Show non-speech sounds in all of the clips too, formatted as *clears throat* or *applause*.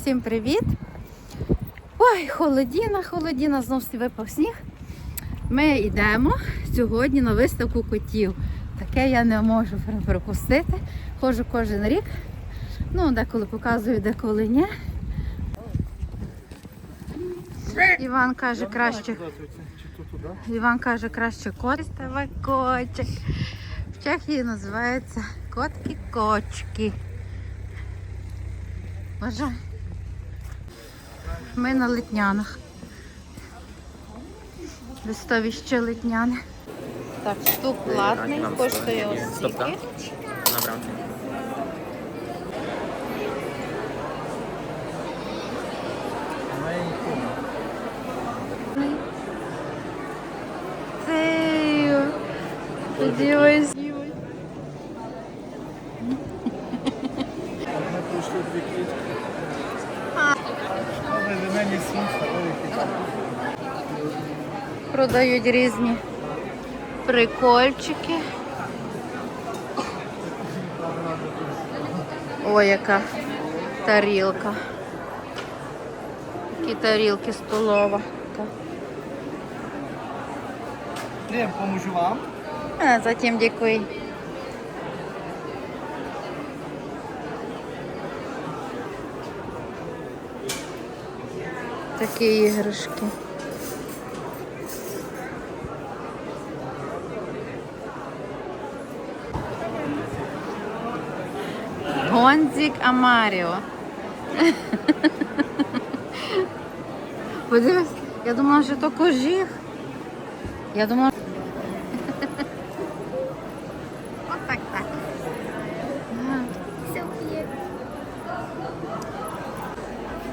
Всім привіт! Ой, холодіна, холодіна, знов випав сніг. Ми йдемо сьогодні на виставку котів. Таке я не можу пропустити. Ходжу кожен рік. Ну, деколи показую, деколи ні. Іван каже, краще. Іван каже, краще кот. Котик. В Чехії називається котки-кочки. Бажай. Ми на литнянах. Листовище литняне. Так, вступ платний, коштує ось стільки. Dobra. Ти, подивись. Ми пройшли дві клітки. Але в мене світ великий. Продають різні прикольчики. Ой, яка тарілка. Які тарілки столова. Крем, поможу вам. А, затім дякую. Такі іграшки. Гонзік Амаріо. Подивись, я думала, що то кожіх. Я думала, От так так.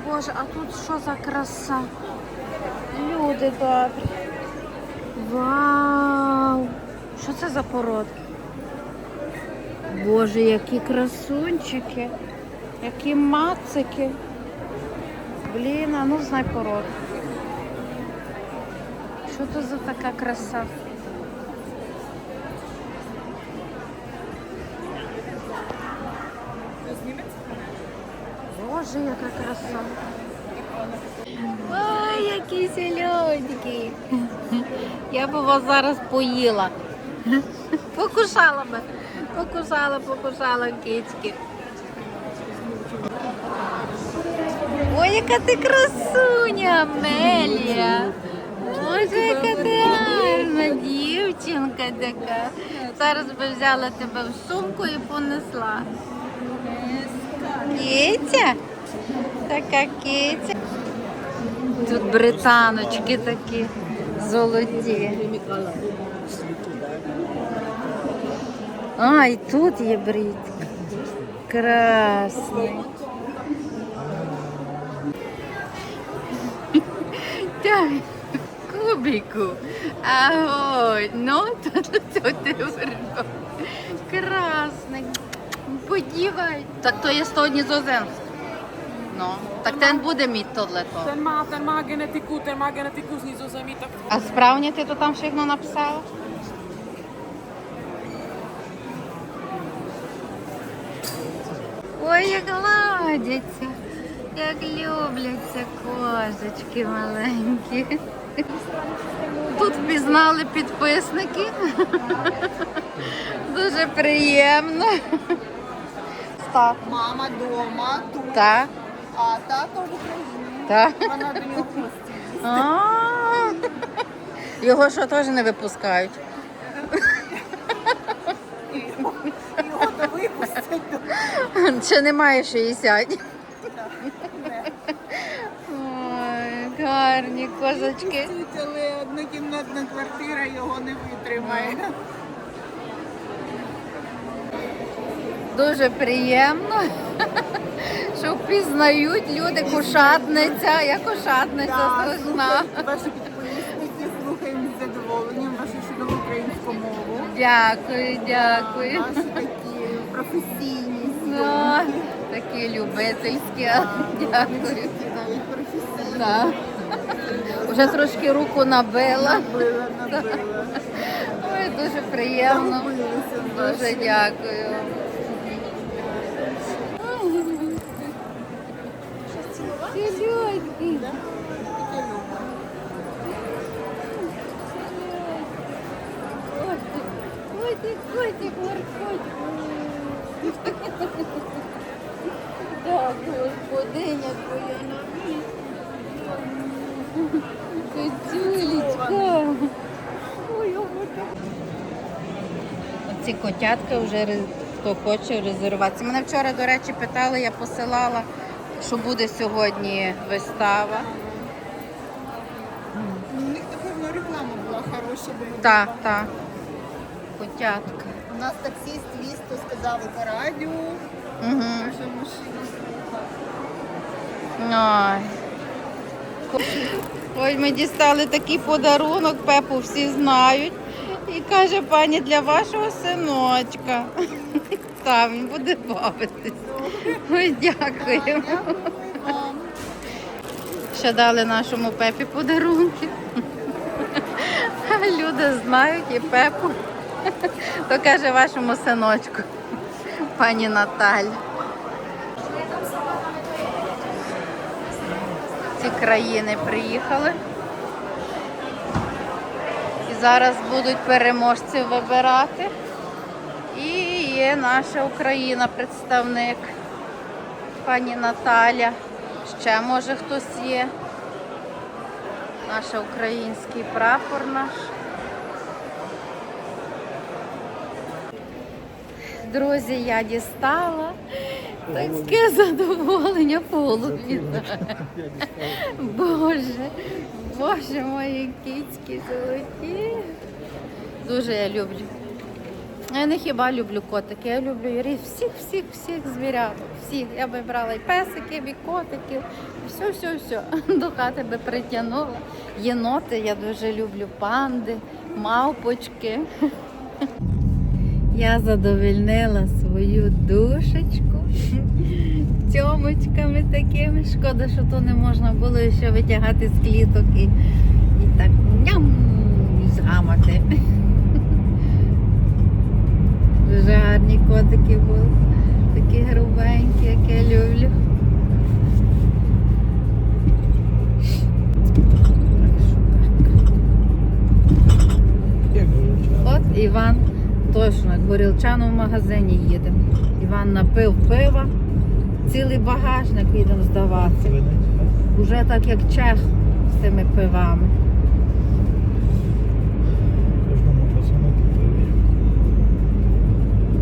Боже, а тут що за краса? Люди добрі. Вау! Що це за порода? Боже, які красунчики, які мацики. Блін, а ну знай породу. Що то за така краса? Боже, яка краса. Ой, які зелененькі. Я б вас зараз поїла. Покушала би. Покушала, покушала кицьки. Ой, яка ти красуня, Амелія. Боже, яка ти гарна дівчинка така. Зараз би взяла тебе в сумку і понесла. Киця? Така киця. Тут британочки такі золоті. А, і тут є бритка. Красний. *laughs* Так, кубику. Агой, ну тут ти верно. Красний. Подівай. Так то є 100 нізоземських. Ну, так ten буде мій tohleto. Ten má, ten má genetiku, ten má genetiku z Nizozemí, tak А справді ти то там všechno написала? Ой, як гладяться, як любляться козочки маленькі. Тут впізнали підписники. Дуже приємно. Так. Мама дома, тут, Так. а тато в Україні. Так. Вона до нього гості. Його що теж не випускають. *laughs* Ще немає 60. Ой, гарні козочки. Але однокімнатна квартира його не витримає. Дуже приємно, що впізнають люди кошатниця. Я кошатниця страшна. Ваші підписники слухаємо з задоволенням вашу чудову українську мову. Дякую, дякую. Такі Ну, такі любительські. Дякую. навіть професійні. Так. Вже трошки руку набила. Набила, набила. Ой, дуже приємно. Дуже дякую. Сільотки. Котик, котик, моркотик. Так, господиня твоя на Кицюлечка. Ой, Ці котятки вже хто хоче резервуватися. Мене вчора, до речі, питали, я посилала, що буде сьогодні вистава. У них, напевно, реклама була хороша. Так, так. Котятка. У нас таксист віз, то сказали по радіо, Угу. наша машина. Ой. Ой, ми дістали такий подарунок, Пепу всі знають. І каже, пані, для вашого синочка. Там він буде бавитись. Ой, дякуємо. Ще дали нашому Пепі подарунки. Люди знають і Пепу. *laughs* То каже вашому синочку, пані Наталя. ці країни приїхали. І зараз будуть переможців вибирати. І є наша Україна, представник, пані Наталя. Ще може хтось є. Наш український прапор наш. Друзі, я дістала таке задоволення полум'я. Боже, боже мої кіцькі золоті. Дуже я люблю. Я не хіба люблю котики, я люблю всіх, всіх, всіх звірят. Всіх. Я би брала і песиків, і котиків, все, все, все. До хати би притягнула. Єноти я дуже люблю, панди, мавпочки. Я задовольнила свою душечку *laughs* цьомочками такими. Шкода, що то не можна було ще витягати з кліток і, і так ням згамати. *laughs* Дуже гарні котики були. Такі грубенькі, як я люблю. От Іван точно, як горілчану в магазині їдемо. Іван напив пива, цілий багажник їдемо здавати. Уже так як чех з тими пивами.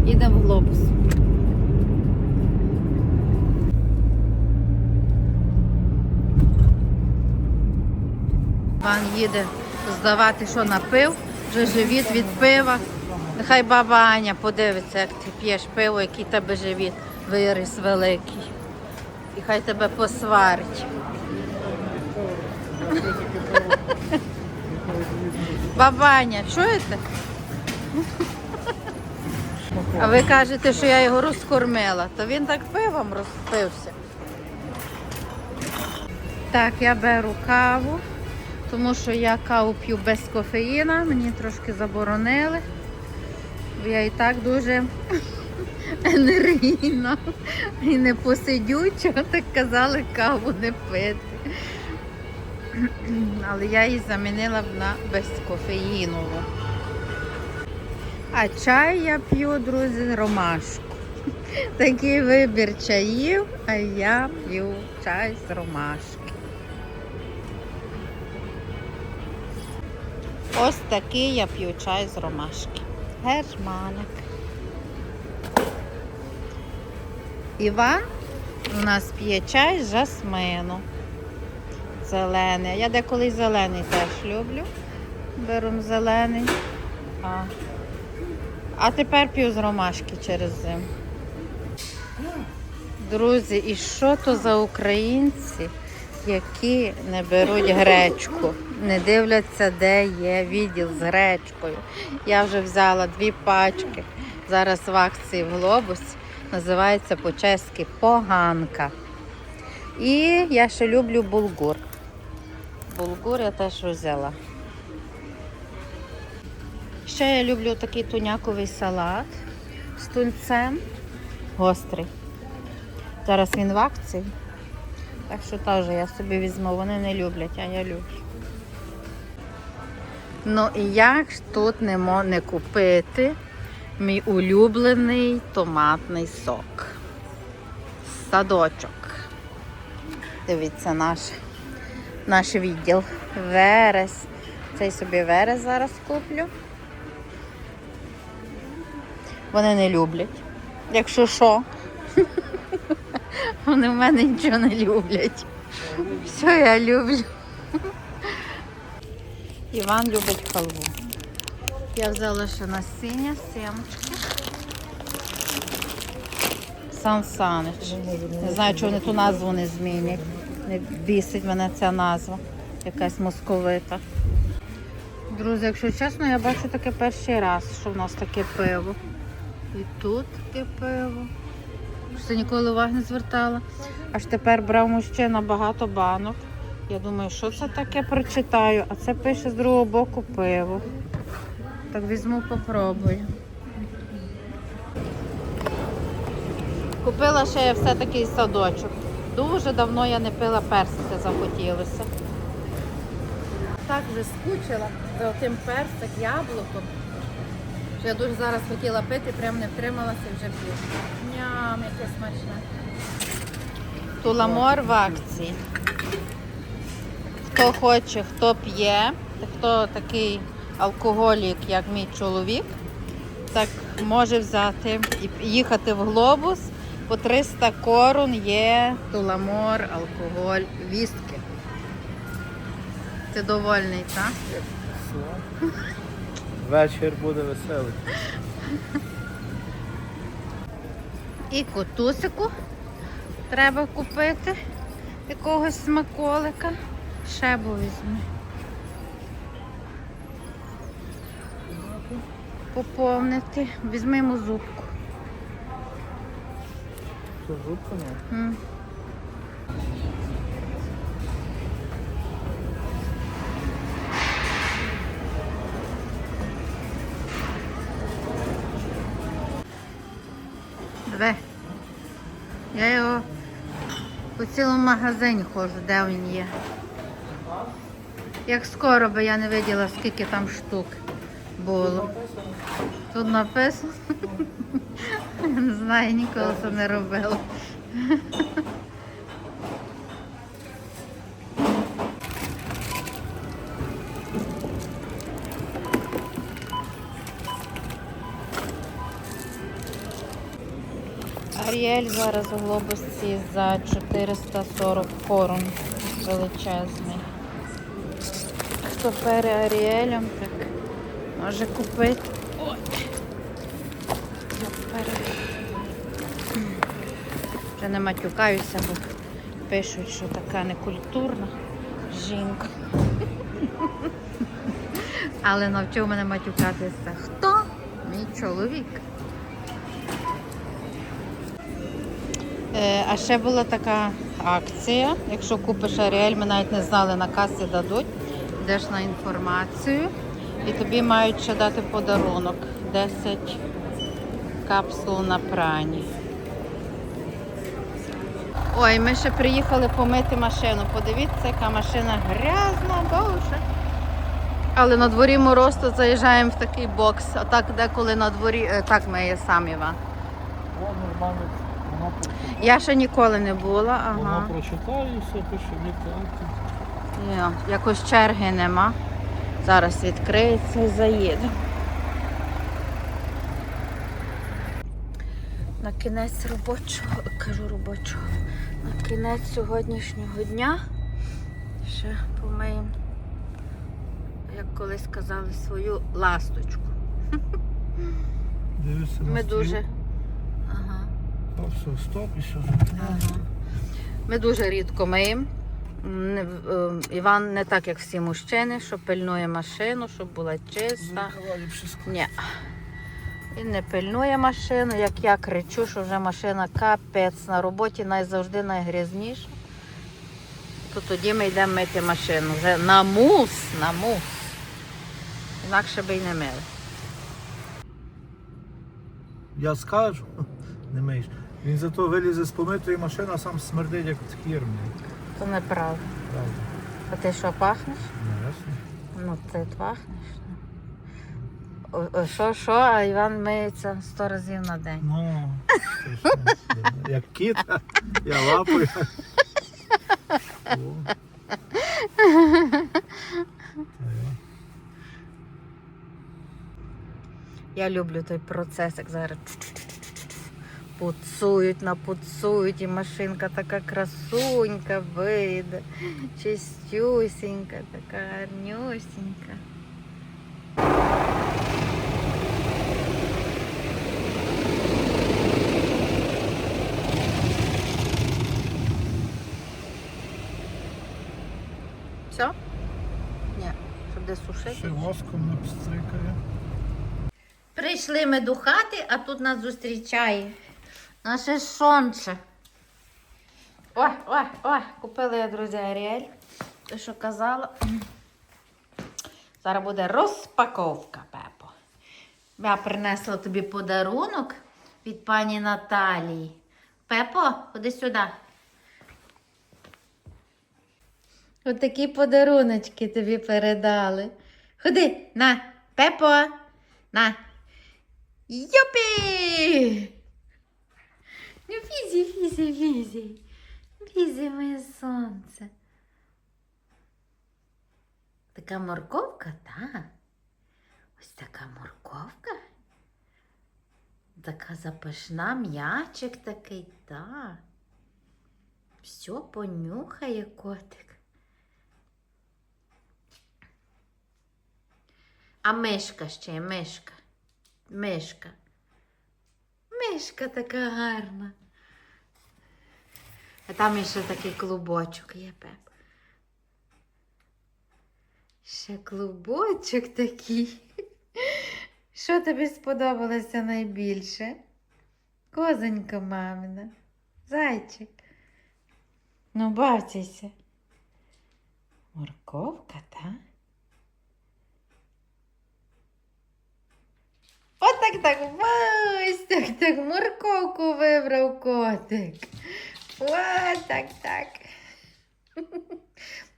Їдемо в глобус. Іван їде здавати, що напив, вже живіт від пива. Нехай баба Аня подивиться, як ти п'єш пиво, який тебе живіт виріс великий. І хай тебе посварить. Баба Аня, чуєте? А ви кажете, що я його розкормила, то він так пивом розпився. Так, я беру каву, тому що я каву п'ю без кофеїна, мені трошки заборонили. Я і так дуже енергійна і не посидюча, так казали каву не пити. Але я її замінила на безкофеїнову. А чай я п'ю, друзі, ромашку. Такий вибір чаїв, а я п'ю чай з ромашки. Ось такий я п'ю чай з ромашки. Германик. Іван у нас п'є чай з жасмину. Зелений. Я деколи зелений теж люблю. Беру зелений. А, а тепер п'ю з ромашки через зиму. Друзі, і що то за українці, які не беруть гречку, не дивляться, де є відділ з гречкою. Я вже взяла дві пачки. Зараз в акції в глобусі. Називається по-чеськи поганка. І я ще люблю булгур. Булгур я теж взяла. Ще я люблю такий туняковий салат з тунцем. Гострий. Зараз він в акції. Так що теж я собі візьму, вони не люблять, а я люблю. Ну і як ж тут не, не купити мій улюблений томатний сок. Садочок. Дивіться наш, наш відділ. Верес. Цей собі верес зараз куплю. Вони не люблять. Якщо що, *laughs* вони в мене нічого не люблять. Все я люблю. Іван любить халву. Я взяла ще насіння, сімочки. Сан Санич. Не знаю, чого вони ту назву не змінять. Не бісить мене ця назва. Якась московита. Друзі, якщо чесно, я бачу таке перший раз, що в нас таке пиво. І тут таке пиво. Це ніколи уваги не звертала. Аж тепер брав мужчина багато банок. Я думаю, що це таке прочитаю, а це пише з другого боку пиво. Так візьму, попробую. Купила ще все-таки садочок. Дуже давно я не пила персики, захотілося. Так вже скучила за тим персик, яблуком. Я дуже зараз хотіла пити, прям не втрималася і вже п'ю. Ням, яке смачне. Туламор в акції. Хто хоче, хто п'є, хто такий алкоголік, як мій чоловік, так може взяти і їхати в глобус. По 300 корун є туламор, алкоголь, вістки. Ти довольний, так? Вечір буде веселий. І котусику треба купити якогось смаколика. Шебу візьми. Поповнити. Візьми йому зубку. Що, жутко не? Две. Я його по цілому магазині ходжу, де він є. Як скоро би я не виділа, скільки там штук було. Тут написано. Не знаю, ніколи це не робила. Аріель зараз у глобусі за 440 корон величезний. Пере Аріелем, так може купити. От. Я пере. Вже не матюкаюся, бо пишуть, що така некультурна жінка. Але навчив мене матюкатися. Хто? Мій чоловік. Е, А ще була така акція. Якщо купиш Аріель, ми навіть не знали, на касі дадуть. Йдеш на інформацію і тобі мають ще дати подарунок. 10 капсул на прані. Ой, ми ще приїхали помити машину. Подивіться, яка машина грязна, боже. Але на дворі мороз, то заїжджаємо в такий бокс. А так деколи на дворі, е, так миє сам Іван. Я ще ніколи не була, вона прочитає і все пише вікати. Ні, якось черги нема. Зараз відкриється і заїду. На кінець робочого, кажу робочого, на кінець сьогоднішнього дня ще помиємо, як колись казали, свою ласточку. На Ми дуже. Ага. Все, стоп і що Ага. Ми дуже рідко миємо. Е, Іван не так, як всі мужчини, що пильнує машину, щоб була чиста. Ні. Він не пильнує машину, як я кричу, що вже машина капець на роботі найзавжди найгрязніша. То тоді ми йдемо мити машину. Вже на мус, на мус. Інакше би й не мили. Я скажу, *laughs* не миєш. Він зато вилізе з помитої машини, а сам смердить, як ткір. То неправда. Правда. А ти що пахнеш? Ну, ясно. Ну, ти пахнеш. О, Що, що, а Іван миється сто разів на день. Ну, ну, як кіт, *laughs* я лапаю. Я люблю той процес, як зараз пуцують, напуцують, і машинка така красунька вийде, чистюсінька, така гарнюсінька. Все? Ні, щоб де сушити. Ще воском не пстрикає. Прийшли ми до хати, а тут нас зустрічає наше сонце. Ой, ой, ой, я, друзі, Аріель. Те, що казала. Зараз буде розпаковка, Пепо. Я принесла тобі подарунок від пані Наталії. Пепо, ходи сюди. Ось такі подаруночки тобі передали. Ходи, на, Пепо, на. Юпі! Ну, візі, візі, візі. Візі, моє сонце. Така морковка, так? Ось така морковка. Така запашна, м'ячик такий, так. Все понюхає котик. А мишка ще, мишка. Мишка. Мишка така гарна. А там ще такий клубочок є, Пеп. Ще клубочок такий. Що тобі сподобалося найбільше? Козонька мамина. Зайчик. Ну, бавтеся. Морковка, так? Отак так, ось так так, морковку вибрав котик. Ось так так.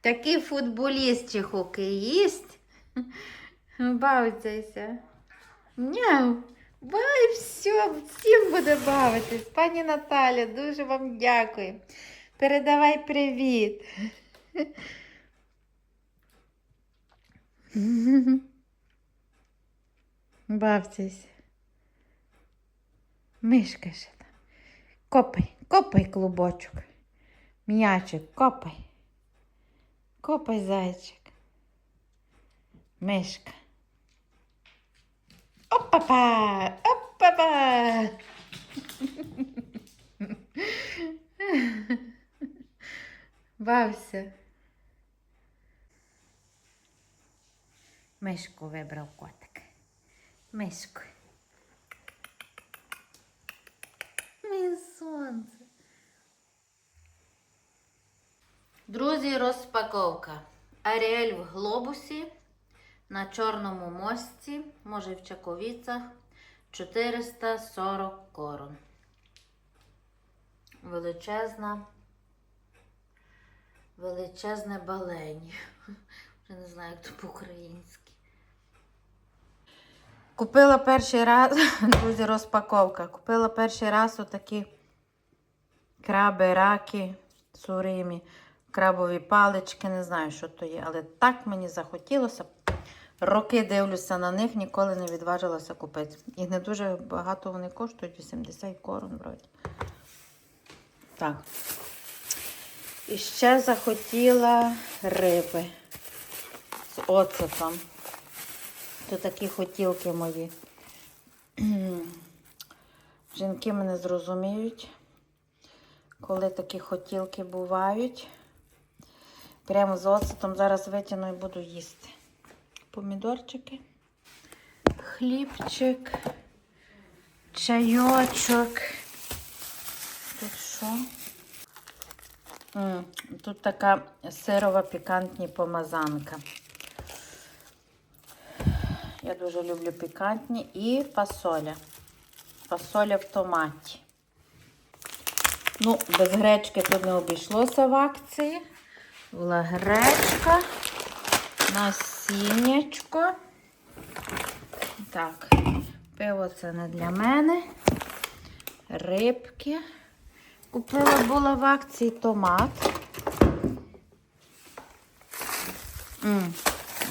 Такий футболіст чи хокеїст. Бавиться. Няу. Бай, все, всім буде бавитись. Пані Наталя, дуже вам дякую. Передавай привіт. *laughs* Бавтесь. Мишка ще там. Копай, копай клубочок. М'ячик, копай. Копай зайчик. Мишка. Опа-па! Опа-па! Бався. Мишку вибрав котик. Мишку. Моє сонце. Друзі, розпаковка. Аріель в глобусі на Чорному мості, може в Чаковіцах, 440 корон. Величезна, величезне балені. *laughs* Вже не знаю, як то по-українськи. Купила перший раз, *laughs* друзі, розпаковка. Купила перший раз отакі краби, раки, суримі, крабові палички, не знаю, що то є, але так мені захотілося. Роки дивлюся на них, ніколи не відважилася купити. І не дуже багато вони коштують, 80 корон вроді. Так. І ще захотіла риби з оцетом. То такі хотілки мої. *clears throat* Жінки мене зрозуміють, коли такі хотілки бувають. Прямо з оцетом зараз витягну і буду їсти. Помідорчики, хлібчик, чайочок. Тут що? Тут така сирова пікантні помазанка. Я дуже люблю пікантні і фасоля. Фасоля в томаті. Ну, без гречки тут не обійшлося в акції. Була гречка, насіннячко. Так, пиво це не для мене. Рибки. Купила була в акції томат. М,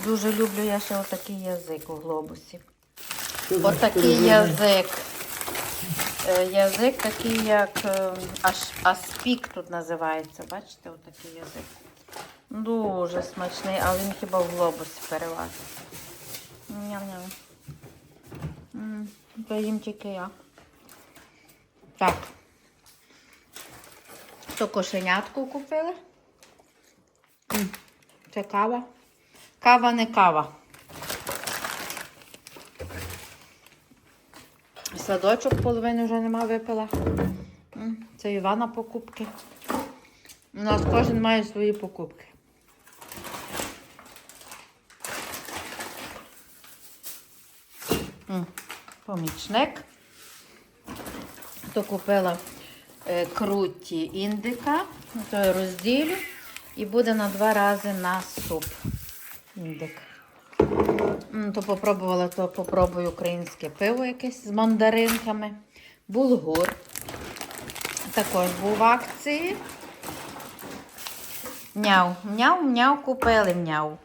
Дуже люблю я ще отакий язик у глобусі. Отакий язик. Е, Язик такий, як е, аж аспік тут називається. Бачите, отакий язик. Дуже смачний, але він хіба в глобусі переважно. Ням-ням. То їм тільки я. Так. То кошенятку купили. Це кава. Кава не кава. Садочок половини вже нема випила. Це Івана покупки. У нас кожен має свої покупки. Помічник. То купила е, круті індика, то я розділю і буде на два рази на суп. Індик. То попробувала, то попробую українське пиво якесь з мандаринками. Булгур. Також був в акції. Няв, няв, няв, купили няв.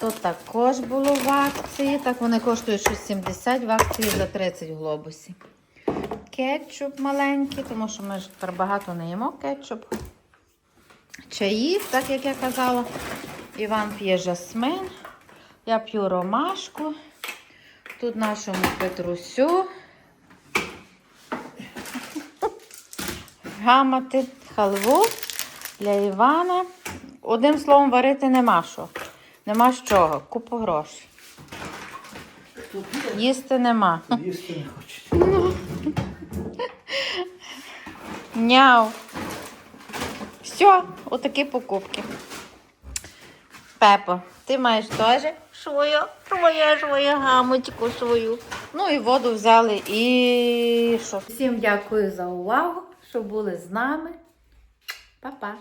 То також було в акції. Так вони коштують щось 70 в акції за 30 глобусів. Кетчуп маленький, тому що ми ж багато не їмо кетчуп. Чаї, так як я казала. Іван п'є жасмин. Я п'ю ромашку. Тут нашому Петрусю. Гамати халву для Івана. Одним словом, варити нема що. Нема з чого. Купу грошей. Їсти нема. Їсти не хочуть. Няв. Все, отакі покупки. Пепо, ти маєш теж свою, свою, свою гамочку свою. Ну і воду взяли і що. Всім дякую за увагу, що були з нами. Па-па.